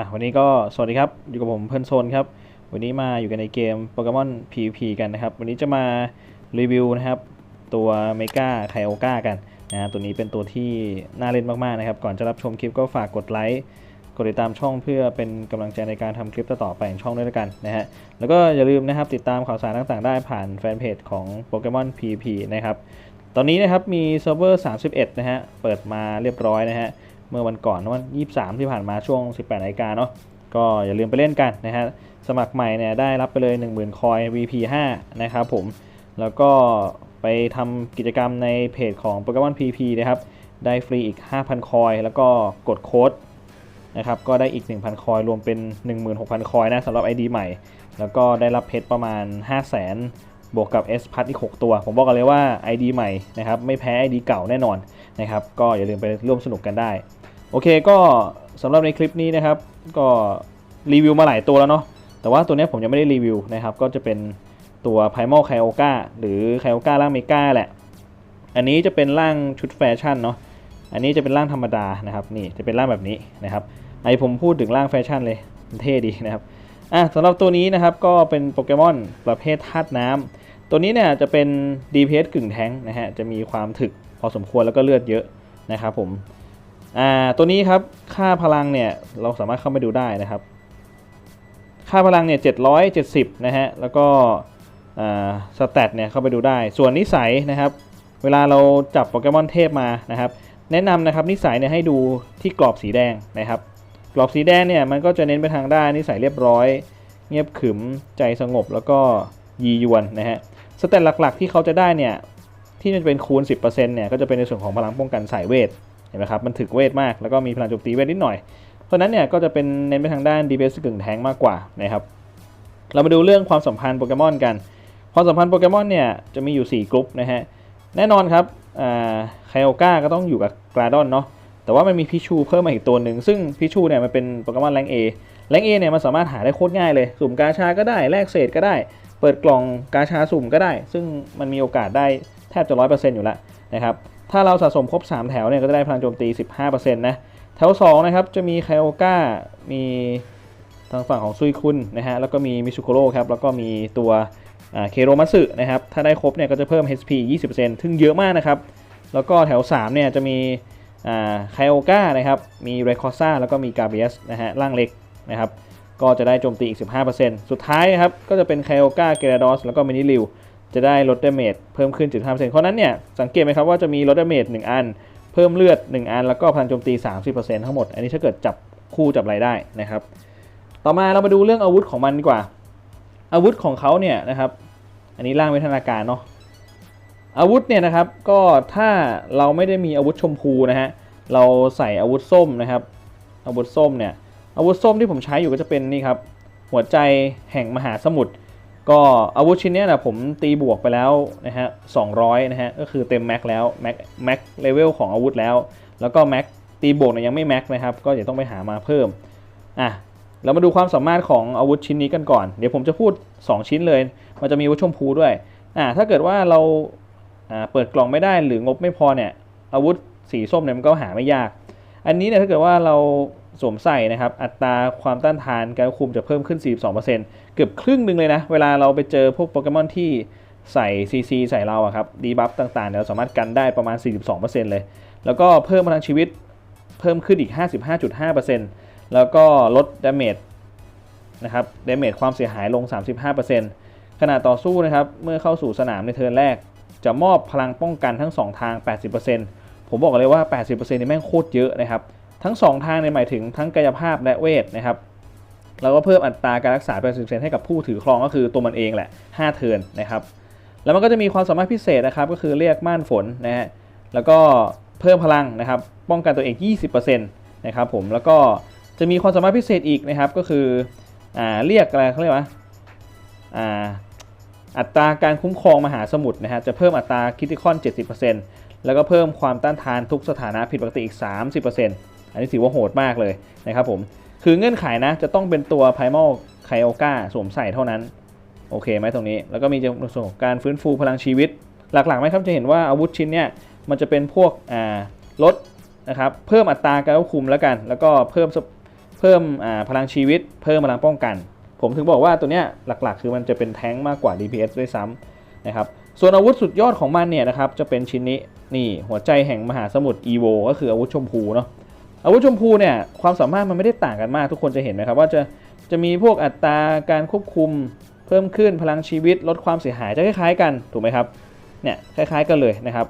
อะวันนี้ก็สวัสดีครับ อยู่กับผมเพื่อนโซนครับ วันนี้มาอยู่กันในเกมโปเกมอน PVP กันนะครับ วันนี้จะมารีวิวนะครับ ตัวเมกาไคโอกากันนะตัวนี้เป็นตัวที่น่าเล่นมาก ๆ นะครับ ก่อนจะรับชมคลิปก็ฝากกดไลค์กดติดตามช่องเพื่อเป็นกำลังใจในการทำคลิปต่อไปของช่องด้วยกันนะฮะแล้วก็อย่าลืมนะครับติดตามข่าวสารต่างๆ ได้ผ่านแฟนเพจของโปเกมอน PVP นะครับตอนนี้นะครับมีเซิร์ฟเวอร์ 31 นะฮะเปิดมาเรียบร้อยนะฮะ เมื่อวันก่อนวันะวัน23ที่ผ่านมาช่วง 18นาฬิกาเนาะก็อย่าลืมไปเล่นกันนะฮะสมัครใหม่เนี่ยได้รับไปเลย 10,000 คอย VP5 นะครับผมแล้วก็ไปทำกิจกรรมในเพจของ Pokemon PP นะครับได้ฟรีอีก 5,000 คอย แล้วก็กดโค้ดนะครับก็ได้อีก 1,000 คอย รวมเป็น 16,000 คอยนะสำหรับ ID ใหม่ แล้วก็ได้รับเพชรประมาณ 500,000 บวกกับ S พัทอีก 6 ตัว ผมบอกกันเลยว่า ID ใหม่นะครับไม่แพ้ ID เก่าแน่นอนนะครับก็อย่าลืมไปร่วมสนุกกันได้ โอเคก็สำหรับในคลิปนี้นะครับ ก็รีวิวมาหลายตัวแล้วเนาะแต่ว่าตัวนี้ผมยังไม่ได้รีวิวนะครับ ก็จะเป็นตัว Primal k y o g a หรือ k y o g a ร่างเมกาแหละ อันนี้จะเป็นร่างชุดแฟชั่นเนาะอันนี้จะเป็นร่างธรรมดานะครับนี่จะเป็นร่างแบบนี้นะครับไอผมพูดถึงร่างแฟชั่นเลยเท่ดีนะครับอะสำหรับตัวนี้นะครับก็เป็นโปเกมอนประเภทธาตุน้ำตัวนี้เนี่ยจะเป็น DPS กึ่งแท้งนะฮะจะมีความถึกพอสมควรแล้วก็เลือดเยอะนะครับผม อ่าตัวนี้ครับค่าพลังเนี่ยเราสามารถเข้าไปดูได้นะครับ ค่าพลังเนี่ย770นะฮะแล้วก็อ่าสแตทเนี่ยเข้าไปดูได้ ส่วนนิสัยนะครับเวลาเราจับโปเกมอนเทพมานะครับ แนะนำนะครับนิสัยเนี่ยให้ดูที่กรอบสีแดงนะครับ กรอบสีแดงเนี่ยมันก็จะเน้นไปทางด้านนิสัยเรียบร้อย เงียบขรึมใจสงบแล้วก็ยียวนนะฮะสเตตหลักๆที่เขาจะได้เนี่ยที่มันเป็นคูณ 10%เนี่ยก็จะเป็นในส่วนของพลังป้องกันสายเวท เห็นไหมครับมันถึกเวทมากแล้วก็มีพลังโจมตีเวทนิดหน่อย เพราะนั้นเนี่ยก็จะเป็นเน้นไปทางด้านดีเฟนส์กึ่งแทงมากกว่านะครับเรามาดูเรื่องความสัมพันธ์โปเกมอนกัน ความสัมพันธ์โปเกมอนเนี่ยจะมีอยู่ 4 กลุ่มนะฮะแน่นอนครับไคโอกาก็ต้องอยู่กับกราดอนเนาะแต่ว่ามันมีพิชูเพิ่มมาอีกตัวหนึ่ง ซึ่งพิชูเนี่ยมันเป็นโปเกมอนแรงเอแรงเอเนี่ยมันสามารถหาได้โคตรง่ายเลย สุ่มกาชาก็ได้แลกเศษก็ได้ เปิดกล่องกาชาสุ่มก็ได้ ซึ่งมันมีโอกาสได้แทบจะร้อยเปอร์เซ็นต์อยู่แล้วนะครับ ถ้าเราสะสมครบ 3 แถวเนี่ยก็จะได้พลังโจมตี 15%นะ แถว 2 นะครับ จะมีไคโอก้า มีทางฝั่งของซุยคุนนะฮะ แล้วก็มีมิชุโคโร่ครับ แล้วก็มีตัวเคโรมัสึนะครับ ถ้าได้ครบเนี่ยก็จะเพิ่ม HP 20%ซึ่งเยอะมากนะครับ แล้วก็แถว 3 เนี่ยจะมีไคโอก้านะครับ มีเรคอซ่า แล้วก็มีกาเบียสนะฮะ ร่างเล็กนะครับ ก็จะได้โจมตีอีก 15%สุดท้ายนะครับ ก็จะเป็นไคโอก้า เกราดอส แล้วก็มินิลิว จะได้ลดดาเมจเพิ่มขึ้น15%เพราะนั้นเนี่ยสังเกตไหมครับว่าจะมีลดดาเมจ1อัน เพิ่มเลือด 1 อัน แล้วก็พลังโจมตี 30%ทั้งหมด อันนี้ถ้าเกิดจับคู่จับอะไรได้นะครับ ต่อมาเรามาดูเรื่องอาวุธของมันดีกว่า อาวุธของเขาเนี่ยนะครับอันนี้ร่างวิทนาการเนาะอาวุธเนี่ยนะครับก็ถ้าเราไม่ได้มีอาวุธชมพูนะฮะเราใส่อาวุธส้มนะครับอาวุธส้มเนี่ยอาวุธส้มที่ผมใช้อยู่ก็จะเป็นนี่ครับหัวใจแห่งมหาสมุทร ก็อาวุธชิ้นนี้นะผมตีบวกไปแล้วนะฮะ200 นะฮะ ก็คือเต็มแม็กแล้วแม็กแม็กเลเวลของอาวุธแล้ว แล้วก็แม็กตีบวกเนี่ยยังไม่แม็กนะครับ ก็เดี๋ยวต้องไปหามาเพิ่ม อะ เรามาดูความสามารถของอาวุธชิ้นนี้กันก่อน เดี๋ยวผมจะพูด 2 ชิ้นเลย มันจะมีอาวุธชมพูด้วย อะถ้าเกิดว่าเราอ่าเปิดกล่องไม่ได้หรืองบไม่พอเนี่ย อาวุธสีส้มเนี่ยมันก็หาไม่ยาก อันนี้เนี่ยถ้าเกิดว่าเรา สวมใส่นะครับอัตราความต้านทานการคุมจะเพิ่มขึ้น 42%เกือบครึ่งหนึ่งเลยนะ เวลาเราไปเจอพวกโปเกมอนที่ใส่ซีซีใส่เราอะครับดีบัฟต่างๆเดี๋ยวสามารถกันได้ประมาณ 42%เลย แล้วก็เพิ่มพลังชีวิตเพิ่มขึ้นอีก 55.5%แล้วก็ลดดาเมจนะครับดาเมจความเสียหายลง 35%ขณะต่อสู้นะครับเมื่อเข้าสู่สนามในเทิร์นแรก จะมอบพลังป้องกันทั้ง 2 ทาง 80%ผมบอกเลยว่า 80%นี่แม่งโคตรเยอะนะครับ ทั้ง 2 ทางในหมายถึงทั้งกายภาพและเวทนะครับแล้วก็เพิ่มอัตราการรักษา80%ให้กับผู้ถือครองก็คือตัวมันเองแหละ 5 เทิร์นนะครับ แล้วมันก็จะมีความสามารถพิเศษนะครับ ก็คือเรียกม่านฝนนะฮะแล้วก็เพิ่มพลังนะครับ ป้องกันตัวเอง 20%นะครับผมแล้วก็จะมีความสามารถพิเศษอีกนะครับ ก็คืออ่าเรียกอะไรเขาเรียกว่าอ่าอัตราการคุ้มครองมหาสมุทรนะฮะจะเพิ่มอัตราคิติคอน 70%แล้วก็เพิ่มความต้านทานทุกสถานะผิดปกติอีก 30% อันนี้ถือว่าโหดมากเลยนะครับผม คือเงื่อนไขนะจะต้องเป็นตัว Primal k y o g a สวมใส่เท่านั้น โอเคไหมตรงนี้ แล้วก็มีในส่วนของการฟื้นฟูพลังชีวิต หลักๆไหมครับจะเห็นว่าอาวุธชิ้นเนี่ยมันจะเป็นพวกอ่าลดนะครับเพิ่มอัตราการควบคุมแล้วกัน แล้วก็เพิ่มเพิ่มอ่าพลังชีวิต เพิ่มพลังป้องกัน ผมถึงบอกว่าตัวเนี้ยหลักๆ คือมันจะเป็นแท้งมากกว่า DPS ด้วยซ้ำนะครับส่วนอาวุธสุดยอดของมันเนี่ยนะครับจะเป็นชิ้นนี้นี่หัวใจแห่งมหาสมุทร EVO ก็คืออาวุธชมพูเนาะ อาวุธชมพูเนี่ยความสามารถมันไม่ได้ต่างกันมาก ทุกคนจะเห็นไหมครับว่าจะจะมีพวกอัตราการควบคุมเพิ่มขึ้นพลังชีวิตลดความเสียหายจะคล้ายๆกันถูกไหมครับเนี่ยคล้ายๆกันเลยนะครับ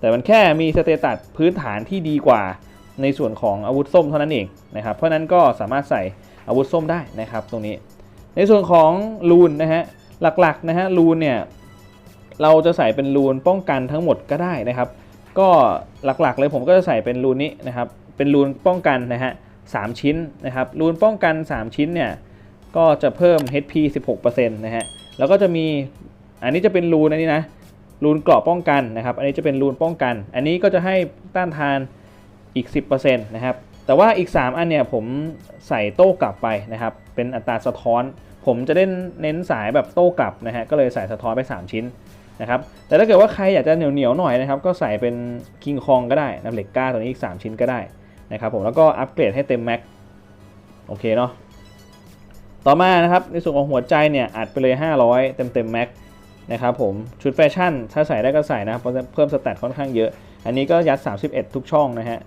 แต่มันแค่มีสเตตัสพื้นฐานที่ดีกว่าในส่วนของอาวุธส้มเท่านั้นเองนะครับ เพราะฉะนั้นก็สามารถใส่อาวุธส้มได้นะครับ ตรงนี้ ในส่วนของรูนนะฮะหลักๆนะฮะรูนเนี่ยเราจะใส่เป็นรูนป้องกันทั้งหมดก็ได้นะครับ ก็หลักๆเลยผมก็จะใส่เป็นรูนนี้นะครับ เป็นรูนป้องกันนะฮะสามชิ้นนะครับรูนป้องกัน 3 ชิ้นเนี่ยก็จะเพิ่ม HP 16%นะฮะแล้วก็จะมีอันนี้จะเป็นรูนอันนี้นะรูนเกราะป้องกันนะครับ อันนี้จะเป็นรูนป้องกัน อันนี้ก็จะให้ต้านทานอีก 10%นะครับแต่ว่าอีก 3 อันเนี่ยผมใส่โต้กลับไปนะครับ เป็นอัตราสะท้อน ผมจะเล่นเน้นสายแบบโต้กลับนะฮะก็เลยใส่สะท้อนไป 3 ชิ้นนะครับแต่ถ้าเกิดว่าใครอยากจะเหนียวเหนียวหน่อยนะครับ ก็ใส่เป็นคิงคองก็ได้นะเหล็กก้าตัวนี้อีก 3 ชิ้นก็ได้ นะครับผมแล้วก็อัปเกรดให้เต็มแม็กโอเคเนาะต่อมานะครับในส่วนของหัวใจเนี่ยอัดไปเลย 500 เต็มเต็มแม็กนะครับผมชุดแฟชั่นถ้าใส่ได้ก็ใส่นะเพราะเพิ่มสแตทค่อนข้างเยอะ อันนี้ก็ยัด 31 ทุกช่องนะฮะ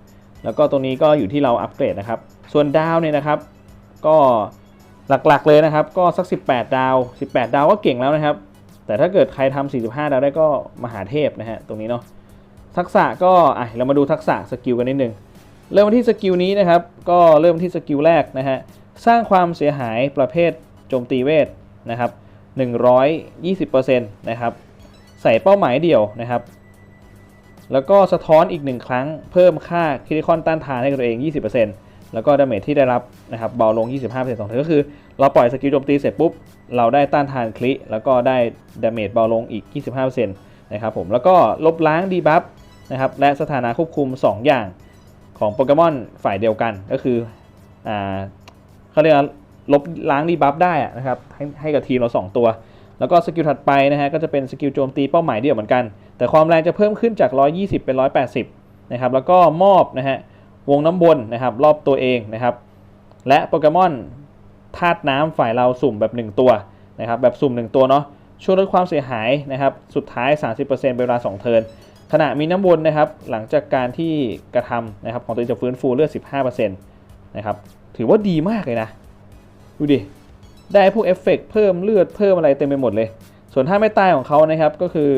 แล้วก็ตรงนี้ก็อยู่ที่เราอัปเกรดนะครับ ส่วนดาวเนี่ยนะครับ ก็หลักๆเลยนะครับ ก็สัก 18 ดาว 18 ดาวก็เก่งแล้วนะครับ แต่ถ้าเกิดใครทำ45 ดาวได้ก็มหาเทพนะฮะตรงนี้เนาะทักษะก็อะเรามาดูทักษะสกิลกันนิดนึง เริ่มที่สกิลนี้นะครับ ก็เริ่มที่สกิลแรกนะฮะ สร้างความเสียหายประเภทโจมตีเวทนะครับ 120%นะครับ ใส่เป้าหมายเดี่ยวนะครับ แล้วก็สะท้อนอีก1ครั้งเพิ่มค่าคริติคอนต้านทานให้กับตัวเอง 20%แล้วก็ดาเมจที่ได้รับนะครับเบาลง 25%สองเท่าก็คือ เราปล่อยสกิลโจมตีเสร็จปุ๊บ เราได้ต้านทานคลิแล้วก็ได้ดาเมจเบาลงอีก 25%นะครับผม แล้วก็ลบล้างดีบัฟนะครับ และสถานะควบคุม 2 อย่าง ของโปเกมอนฝ่ายเดียวกันก็คืออ่าเขาเรียกลบล้างดีบัฟได้นะครับให้ให้กับทีมเรา 2 ตัว แล้วก็สกิลถัดไปนะฮะก็จะเป็นสกิลโจมตีเป้าหมายเดียวเหมือนกัน แต่ความแรงจะเพิ่มขึ้นจาก 120 เป็น 180 นะครับ แล้วก็มอบนะฮะวงน้ำวนนะครับรอบตัวเองนะครับ และโปเกมอนธาตุน้ำฝ่ายเราสุ่มแบบ 1 ตัวนะครับแบบสุ่ม 1 ตัวเนาะช่วยลดความเสียหายนะครับสุดท้าย 30%เป็นเวลา 2 เทิร์น ขณะมีน้ำวนนะครับ หลังจากการที่กระทำนะครับ ของตัวเองจะฟื้นฟูเลือด 15%นะครับ ถือว่าดีมากเลยนะ ดูดิ ได้พวกเอฟเฟกต์เพิ่มเลือดเพิ่มอะไรเต็มไปหมดเลย ส่วนท่าไม่ตายของเขานะครับก็คือ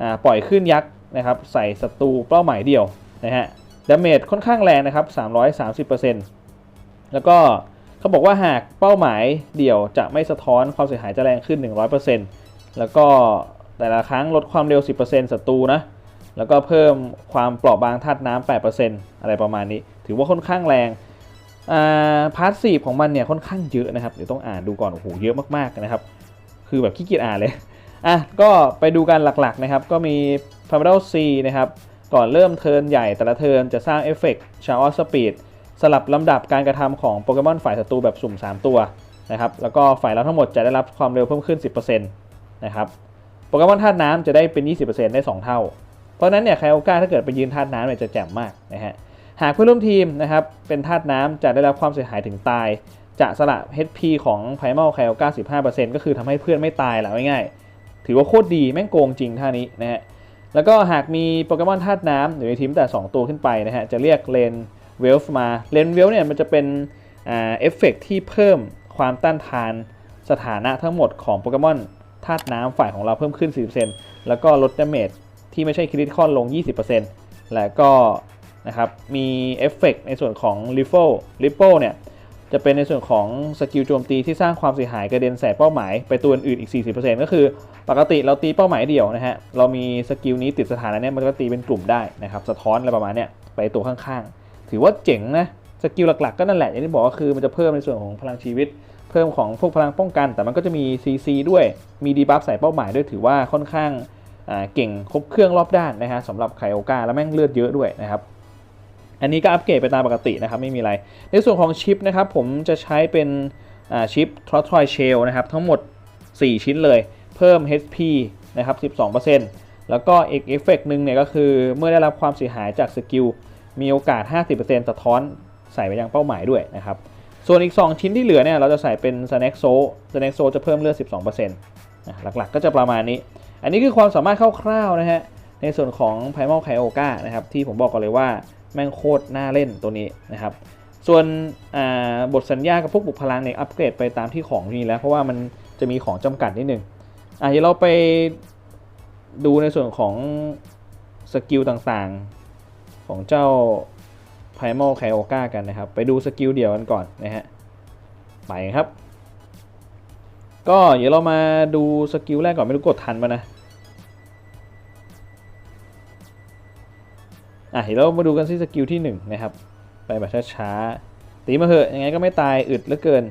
อปล่อยขึ้นยักษ์นะครับ ใส่ศัตรูเป้าหมายเดียวนะฮะดาเมจค่อนข้างแรงนะครับ 330%แล้วก็เขาบอกว่าหากเป้าหมายเดี่ยวจะไม่สะท้อนความเสียหายจะแรงขึ้น 100%แล้วก็แต่ละครั้งลดความเร็ว 10%ศัตรูนะ แล้วก็เพิ่มความเปราะบางธาตุน้ำ8%อะไรประมาณนี้ ถือว่าค่อนข้างแรงพาร์ทซีของมันเนี่ยค่อนข้างเยอะนะครับ เดี๋ยวต้องอ่านดูก่อน โอ้โห เยอะมากๆนะครับ คือแบบขี้เกียจอ่านเลย อะ ก็ไปดูกันหลักๆนะครับ ก็มี p a r a d o C นะครับ ก่อนเริ่มเทิร์นใหญ่แต่ละเทิร์นจะสร้างเอฟเฟกต์ชาออสสปีดสลับลำดับการกระทำของโปเกมอนฝ่ายศัตรูแบบสุ่ม 3 ตัวนะครับ แล้วก็ฝ่ายเราทั้งหมดจะได้รับความเร็วเพิ่มขึ้น 10%นะครับ โปเกมอนธาตุน้ำจะได้เป็น 20%ได้ 2 เท่าเพ ราะนั้นเนี่ยไคโอก้าถ้าเกิดไปยืนธาตุน้ำเนี่ยจะแจ่มมากนะฮะหากเพื่อนร่วมทีมนะครับเป็นธาตุน้ำจะได้รับความเสียหายถึงตาย จะสละ HP ของไพมาลไคโอก้า15%ก็คือทำให้เพื่อนไม่ตายแหละง่ายๆถือว่าโคตรดีแม่งโกงจริงท่านี้นะฮะแล้วก็หากมีโปเกมอนธาตุน้ำอยู่ในทีมแต่ 2 ตัวขึ้นไปนะฮะจะเรียกเลนเวลฟ์มาเลนเวลเนี่ยมันจะเป็นเอฟเฟกที่เพิ่มความต้านทานสถานะทั้งหมดของโปเกมอนธาตุน้ำฝ่ายของเราเพิ่มขึ้น 40%แล้วก็ลดดาเมจ ที่ไม่ใช่คริติคอลลง 20%และก็นะครับมีเอฟเฟกในส่วนของ r i f f l e r i f f l e เนี่ยจะเป็นในส่วนของสกิลโจมตีที่สร้างความเสียหายกระเด็นใส่เป้าหมายไปตัวอื่นอีก 40%ก็คือปกติเราตีเป้าหมายเดียวนะฮะ เรามีสกิลนี้ติดสถานะเนี้ยมันก็ตีเป็นกลุ่มได้นะครับสะท้อนอะไรประมาณเนี้ยไปตัวข้างๆ ถือว่าเจ๋งนะ สกิลหลักๆก็นั่นแหละอย่างที่บอกก็คือมันจะเพิ่มในส่วนของพลังชีวิต เพิ่มของพวกพลังป้องกัน แต่มันก็จะมี CC ด้วยมีดีบัฟใส่เป้าหมายด้วยถือว่าค่อนข้าง เก่งครบเครื่องรอบด้านนะฮะสำหรับไคโอกาแล้วแม่งเลือดเยอะด้วยนะครับ อันนี้ก็อัปเกรดไปตามปกตินะครับ ไม่มีอะไร ในส่วนของชิปนะครับ ผมจะใช้เป็นชิปทรอทรอยเชลนะครับ ทั้งหมด 4 ชิ้นเลย เพิ่ม HP นะครับ 12%แล้วก็อีกเอฟเฟกต์หนึ่งเนี่ยก็คือเมื่อได้รับความเสียหายจากสกิลมีโอกาส 50%สะท้อนใส่ไปยังเป้าหมายด้วยนะครับ ส่วนอีก 2 ชิ้นที่เหลือเนี่ยเราจะใส่เป็น snack so snack so จะเพิ่มเลือด 12%นะหลักๆ ก็จะประมาณนี้ อันนี้คือความสามารถคร่าวๆนะฮะในส่วนของ Primal k y o g a นะครับที่ผมบอกก่อนเลยว่าแม่งโคตรน่าเล่นตัวนี้นะครับส่วนบทสัญญากับพวกบุพลังเนี่ยอัปเกรดไปตามที่ของมีแล้ว เพราะว่ามันจะมีของจำกัดนิดนึงอะเดี๋ยวเราไปดูในส่วนของสกิลต่างๆของเจ้า Primal k y o g a กันนะครับ ไปดูสกิลเดียวกันก่อนนะฮะไปครับ ก็เดี๋ยวเรามาดูสกิลแรกก่อนไม่รู้กดทันปะนะ อะเดี๋ยวเรามาดูกันที่สกิลที่1นะครับ ไปแบบช้าๆ ตีมาเหอะ ยังไงก็ไม่ตายอึดเหลือเกิน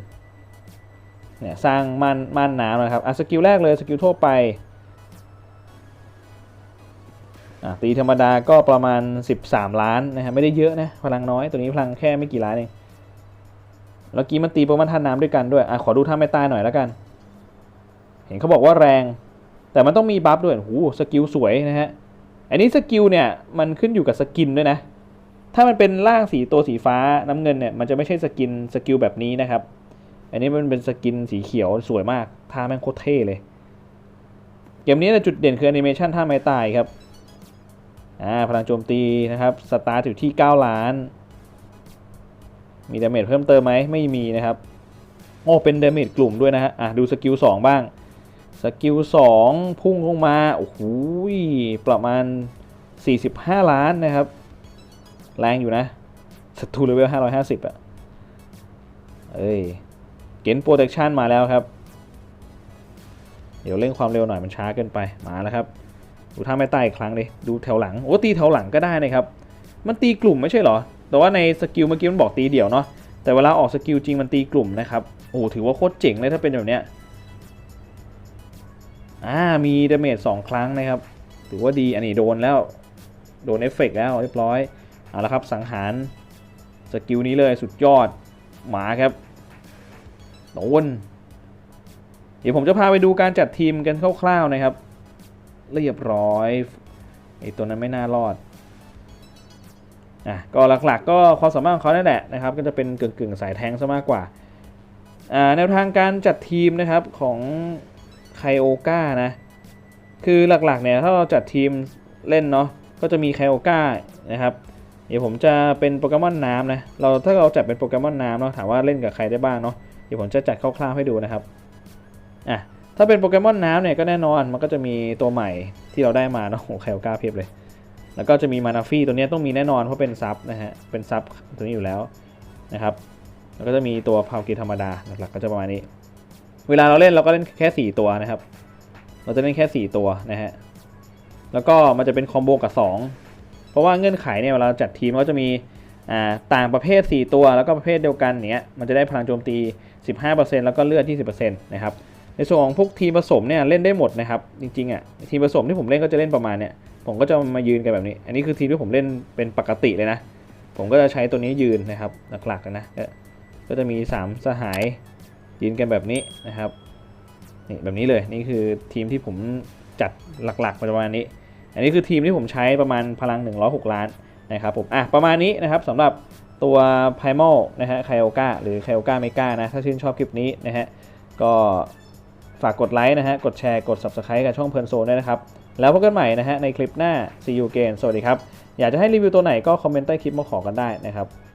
เนี่ยสร้างม่านม่านน้ำนะครับ อะสกิลแรกเลยสกิลทั่วไป อะตีธรรมดาก็ประมาณ 13 ล้านนะฮะไม่ได้เยอะนะ พลังน้อย ตัวนี้พลังแค่ไม่กี่ล้านเองแล้วกี้มันตีประมันท่าน้ำด้วยกันด้วย อะขอดูท่าไม่ตายหน่อยแล้วกัน เห็นเขาบอกว่าแรง แต่มันต้องมีบัฟด้วยโอ้โหสกิลสวยนะฮะ อันนี้สกิลเนี่ยมันขึ้นอยู่กับสกินด้วยนะ ถ้ามันเป็นร่างสีตัวสีฟ้าน้ำเงินเนี่ยมันจะไม่ใช่สกินสกิลแบบนี้นะครับ อันนี้มันเป็นสกินสีเขียวสวยมากท่าแม่งโคตรเท่เลย เกมนี้นะจุดเด่นคือแอนิเมชันท่าไม้ตายครับ อ่าพลังโจมตีนะครับสตาร์ทอยู่ที่ 9 ล้าน มีดาเมจเพิ่มเติมไหมไม่มีนะครับโอ้เป็นดาเมจกลุ่มด้วยนะฮะอะดูสกิล2บ้าง สกิล2พุ่งลงมาโอ้โหประมาณ 45 ล้านนะครับ แรงอยู่นะศัตรูเลเวล550อะเอ้ยเกนโปรเทคชันมาแล้วครับ เดี๋ยวเร่งความเร็วหน่อยมันช้าเกินไปมาแล้วครับ ดูท่าไม่ใต้อีกครั้งดิดูแถวหลังโอ้ตีแถวหลังก็ได้นะครับ มันตีกลุ่มไม่ใช่เหรอ แต่ว่าในสกิลเมื่อกี้มันบอกตีเดี่ยวเนาะแต่เวลาออกสกิลจริงมันตีกลุ่มนะครับโอ้ถือว่าโคตรเจ๋งเลยถ้าเป็นแบบเนี้ย อ่ามีดาเมจสองครั้งนะครับ ถือว่าดีอันนี้โดนแล้ว โดนเอฟเฟกต์แล้วเรียบร้อย เอาละครับสังหารสกิลนี้เลยสุดยอดหมาครับโดนเดี๋ยวผมจะพาไปดูการจัดทีมกันคร่าวๆนะครับ เรียบร้อยไอตัวนั้นไม่น่ารอดอะก็หลักๆก็ความสามารถของเขานั่นแหละนะครับ ก็จะเป็นกึ่งๆสายแทงซะมากกว่าอ่าแนวทางการจัดทีมนะครับของ ไคโอกานะ คือหลักๆเนี่ยถ้าเราจัดทีมเล่นเนาะก็จะมีไคโอกานะครับเดี๋ยวผมจะเป็นโปเกมอนน้ำนะเราถ้าเราจัดเป็นโปเกมอนน้ำเนาะถามว่าเล่นกับใครได้บ้างเนาะเดี๋ยวผมจะจัดคร่าวๆให้ดูนะครับอะถ้าเป็นโปเกมอนน้ำเนี่ยก็แน่นอนมันก็จะมีตัวใหม่ที่เราได้มาเนาะโอ้ไคโอกาเพียบเลย แล้วก็จะมีมานาฟี่ตัวนี้ต้องมีแน่นอนเพราะเป็นซับนะฮะเป็นซับตัวนี้อยู่แล้วนะครับแล้วก็จะมีตัวพาวกีธรรมดาหลักๆก็จะประมาณนี้ เวลาเราเล่นเราก็เล่นแค่ 4 ตัวนะครับ เราจะเล่นแค่ 4 ตัวนะฮะ แล้วก็มันจะเป็นคอมโบกับ 2 เพราะว่าเงื่อนไขเนี่ยเวลาเราจัดทีมก็จะมีต่างประเภท 4 ตัวแล้วก็ประเภทเดียวกันเนี้ยมันจะได้พลังโจมตี 15%แล้วก็เลือด 20%นะครับในส่วนของพวกทีมผสมเนี่ยเล่นได้หมดนะครับจริงๆอะทีมผสมที่ผมเล่นก็จะเล่นประมาณเนี่ยผมก็จะมายืนกันแบบนี้ อันนี้คือทีมที่ผมเล่นเป็นปกติเลยนะ ผมก็จะใช้ตัวนี้ยืนนะครับหลักๆนะก็ก็จะมี 3 สหาย ยืนกันแบบนี้นะครับนี่แบบนี้เลยนี่คือทีมที่ผมจัดหลักๆประมาณนี้ อันนี้คือทีมที่ผมใช้ประมาณพลัง 106 ล้านนะครับผมอะประมาณนี้นะครับสำหรับตัว Primal นะฮะไคโอกาหรือไคโอกาเมกานะ ถ้าชื่นชอบคลิปนี้นะฮะก็ฝากกดไลค์นะฮะ กดแชร์ กด Subscribe กับช่องเพลินโซนด้วยนะครับ แล้วพบกันใหม่นะฮะในคลิปหน้า See you again สวัสดีครับ อยากจะให้รีวิวตัวไหนก็คอมเมนต์ใต้คลิปมาขอกันได้นะครับ